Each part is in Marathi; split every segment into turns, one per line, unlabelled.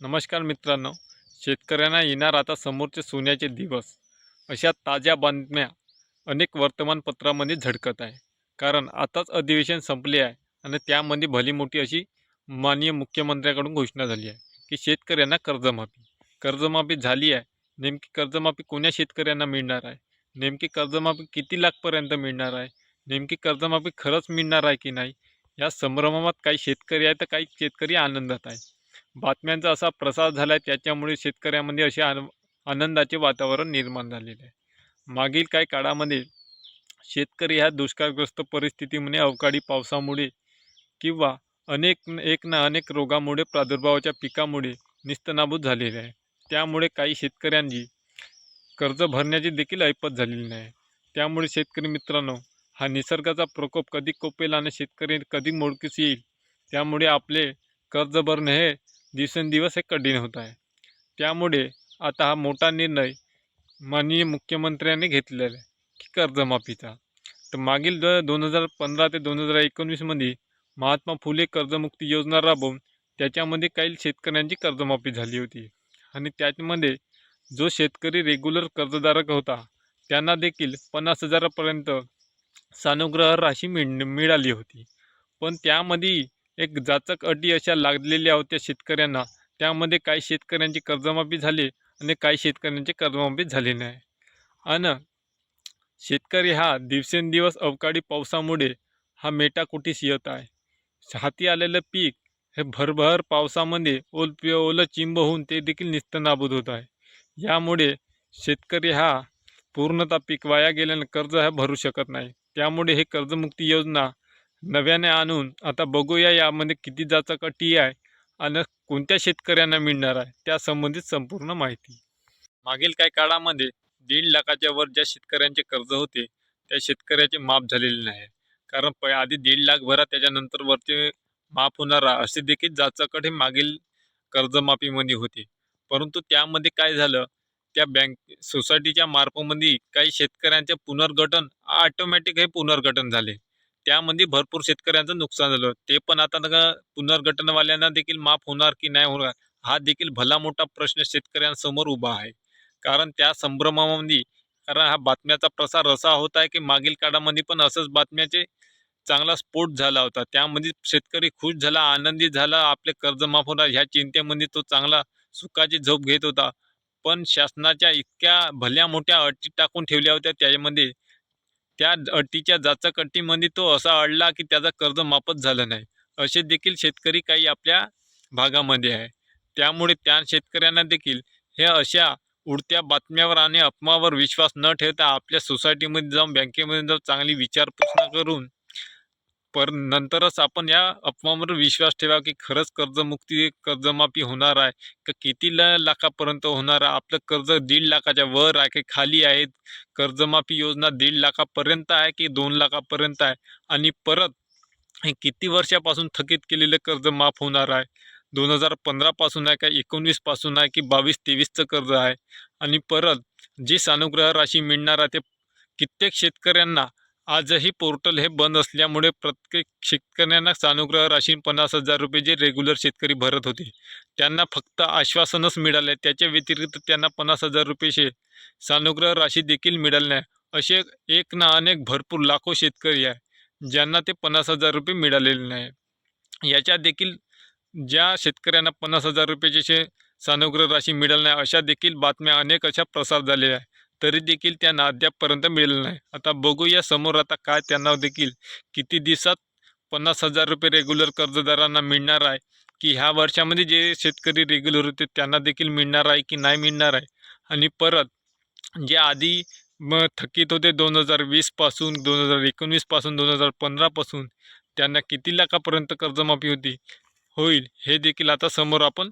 नमस्कार मित्रांनो शेतकऱ्यांना येणार आता समोरचे सोन्याचे दिवस. अशा ताज्या बातम्या अनेक वर्तमानपत्रामध्ये झडकत आहे. कारण आताच अधिवेशन संपले आहे आणि त्यामध्ये भली मोठी अशी माननीय मुख्यमंत्र्याकडून घोषणा झाली आहे की शेतकऱ्यांना कर्जमाफी. कर्जमाफी झाली आहे. नेमकी कर्जमाफी कोण्या शेतकऱ्यांना मिळणार आहे? नेमकी कर्जमाफी किती लाखपर्यंत मिळणार आहे? नेमकी कर्जमाफी खरंच मिळणार आहे की नाही? या संभ्रमात काही शेतकरी आहे तर काही शेतकरी आनंदात आहे बातम्यांचा असा प्रसार झाला आहे त्याच्यामुळे शेतकऱ्यामध्ये असे आन आनंदाचे वातावरण निर्माण झालेले आहे. मागील काही काळामध्ये शेतकरी ह्या दुष्काळग्रस्त परिस्थितीमध्ये अवकाळी पावसामुळे किंवा अनेक एक ना अनेक रोगामुळे प्रादुर्भावाच्या पिकामुळे निस्तनाभूत झालेले आहे. त्यामुळे काही शेतकऱ्यांची कर्ज भरण्याची देखील ऐपत झालेली नाही. त्यामुळे शेतकरी मित्रांनो हा निसर्गाचा प्रकोप कधी कोपेल आणि शेतकरी कधी मोडकीस येईल? त्यामुळे आपले कर्ज भरणे हे दिवसेंदिवस हे कठीण होत आहे. त्यामुळे आता हा मोठा निर्णय माननीय मुख्यमंत्र्यांनी घेतलेला आहे की कर्जमाफीचा. तर मागील द दोन हजार पंधरा ते दोन हजार एकोणवीसमध्ये महात्मा फुले कर्जमुक्ती योजना राबवून त्याच्यामध्ये काही शेतकऱ्यांची कर्जमाफी झाली होती. आणि त्यामध्ये जो शेतकरी रेग्युलर कर्जधारक होता त्यांना देखील पन्नास हजारापर्यंत सानुग्रह राशी मिळ मिळाली होती. पण त्यामध्ये एक जाचक अटी अशा लागलेल्या होत्या शेतकऱ्यांना. त्यामध्ये काही शेतकऱ्यांची कर्जमाफी झाली आणि काही शेतकऱ्यांची कर्जमाफी झाली नाही. आणि शेतकरी हा दिवसेंदिवस अवकाळी पावसामुळे हा मेटाकुटीस येत आहे. हाती आलेलं पीक हे भरभर पावसामध्ये ओल पि ओलं चिंब होऊन ते देखील निस्तनाबूत होत आहे. यामुळे शेतकरी हा पूर्णतः पीक वाया गेल्यानं कर्ज हा भरू शकत नाही. त्यामुळे हे कर्जमुक्ती योजना नव्याने आणून आता बघूया यामध्ये किती जाचक टी आहे आणि कोणत्या शेतकऱ्यांना मिळणार आहे त्या संबंधित संपूर्ण माहिती. मागील काही काळामध्ये दीड लाखाच्या वर ज्या शेतकऱ्यांचे कर्ज होते त्या शेतकऱ्याचे माफ झालेले नाही. कारण प आधी दीड लाख भरा त्याच्यानंतर वरचे माफ होणार असे देखील जाचकट हे मागील कर्जमाफीमध्ये होते. परंतु त्यामध्ये काय झालं त्या बँक सोसायटीच्या मार्फमध्ये काही शेतकऱ्यांचे पुनर्गठन ऑटोमॅटिक हे पुनर्गठन झाले. त्यामध्ये भरपूर शेतकऱ्यांचं नुकसान झालं. ते पण आता पुनर्गठनवाल्यांना देखील माफ होणार की नाही होणार हा देखील भला मोठा प्रश्न शेतकऱ्यांसमोर उभा आहे. कारण त्या संभ्रमामध्ये कारण हा बातम्याचा प्रसार असा होत आहे की मागील काळामध्ये पण असंच बातम्याचे चांगला स्फोट झाला होता. त्यामध्ये शेतकरी खुश झाला आनंदी झाला आपले कर्ज माफ होणार ह्या चिंतेमध्ये तो चांगला सुखाची झोप घेत होता. पण शासनाच्या इतक्या भल्या मोठ्या अटी टाकून ठेवल्या होत्या त्याच्यामध्ये त्या अटीच्या जाचक अटीमध्ये तो असा अडला की त्याचा कर्ज माफच झालं नाही. असे देखील शेतकरी काही आपल्या भागामध्ये आहे. त्यामुळे त्या शेतकऱ्यांना देखील हे अशा उडत्या बातम्यावर आणि अफवावर विश्वास न ठेवता आपल्या सोसायटीमध्ये जाऊन बँकेमध्ये जाऊन चांगली विचारपूस करून पर नंतरच आपण या अफवांवर विश्वास ठेवा की खरंच कर्जमुक्ती कर्जमाफी होणार आहे. का किती ल लाखापर्यंत होणार आहे? आपलं कर्ज दीड लाखाच्या वर आहे की खाली आहे कर्जमाफी योजना दीड लाखापर्यंत आहे की दोन लाखापर्यंत आहे? आणि परत हे किती वर्षापासून थकीत केलेलं कर्ज माफ होणार आहे? दोन हजार पंधरापासून आहे का एकोणवीसपासून आहे की बावीस तेवीसचं कर्ज आहे? आणि परत जी सानुग्रह राशी मिळणार आहे ते कित्येक शेतकऱ्यांना आजही पोर्टल हे बंद असल्यामुळे प्रत्येक शेतकऱ्यांना सानुग्रह राशी पन्नास हजार रुपये जे रेग्युलर शेतकरी भरत होते त्यांना फक्त आश्वासनच मिळाले. त्याच्या व्यतिरिक्त त्यांना पन्नास हजार रुपयेचे सानुग्रह राशी देखील मिळाली नाही. असे एक ना अनेक भरपूर लाखो शेतकरी आहे ज्यांना ते पन्नास हजार रुपये मिळालेले नाही. याच्या देखील ज्या शेतकऱ्यांना पन्नास हजार रुपयाचे शे सानुग्रह राशी मिळाली नाही अशा देखील बातम्या अनेक अशा प्रसार झालेल्या आहे तरी देखील त्यांना अद्यापपर्यंत मिळालं नाही. आता बघूया समोर आता काय त्यांना देखील किती दिवसात पन्नास हजार रुपये रेग्युलर कर्जदारांना मिळणार आहे की ह्या वर्षामध्ये जे शेतकरी रेग्युलर होते त्यांना देखील मिळणार आहे की नाही मिळणार आहे? आणि परत जे आधी मग थकीत होते दोन हजार वीसपासून दोन हजार एकोणवीसपासून दोन हजार पंधरापासून त्यांना किती लाखापर्यंत कर्जमाफी होती? होईल हे देखील आता समोर आपण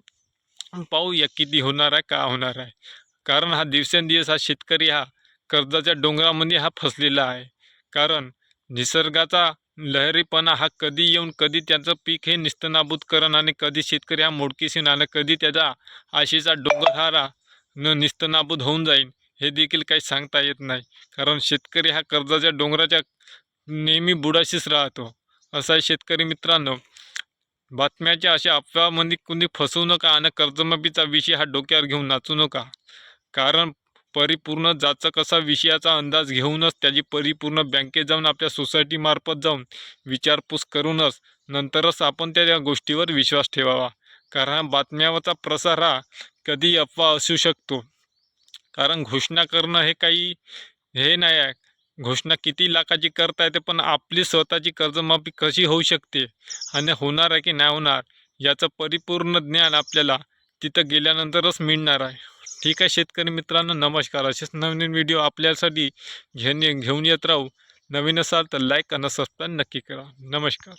पाहूया किती होणार आहे का होणार आहे. कारण हा दिवसेंदिवस हा शेतकरी हा कर्जाच्या डोंगरामध्ये हा फसलेला आहे. कारण निसर्गाचा लहरीपणा हा कधी येऊन कधी त्याचं पीक हे निस्तनाबूत करण आणि कधी शेतकरी हा मोडकीसीन आणि कधी त्याचा आशीचा डोंगर हारा न निस्तनाबूत होऊन जाईल हे देखील काही सांगता येत नाही. कारण शेतकरी हा कर्जाच्या डोंगराच्या नेहमी बुडाशीच राहतो. असा शेतकरी मित्रांनो बातम्याच्या अशा अफवामध्ये कुणी फसवू नका आणि कर्जमाफीचा विषय हा डोक्यावर घेऊन नाचू नका. कारण परिपूर्ण जाचा कसा विषयाचा अंदाज घेऊनच त्याची परिपूर्ण बँकेत जाऊन आपल्या सोसायटीमार्फत जाऊन विचारपूस करूनच नंतरच आपण त्या गोष्टीवर विश्वास ठेवावा. कारण बातम्यावरचा प्रसार हा कधी अफवा असू शकतो. कारण घोषणा करणं हे काही हे नाही आहे. घोषणा किती लाखाची करता येते पण आपली स्वतःची कर्जमाफी कशी होऊ शकते? आणि होणार आहे की नाही होणार? याचं परिपूर्ण ज्ञान आपल्याला तिथं गेल्यानंतरच मिळणार आहे. ठीक आहे शेतकरी मित्रांनो नमस्कार. असेच नवीन व्हिडिओ आपल्यासाठी घेऊन घेऊन येत राहू. नवीन असाल तर लाईक आणि सबस्क्राईब नक्की करा. नमस्कार.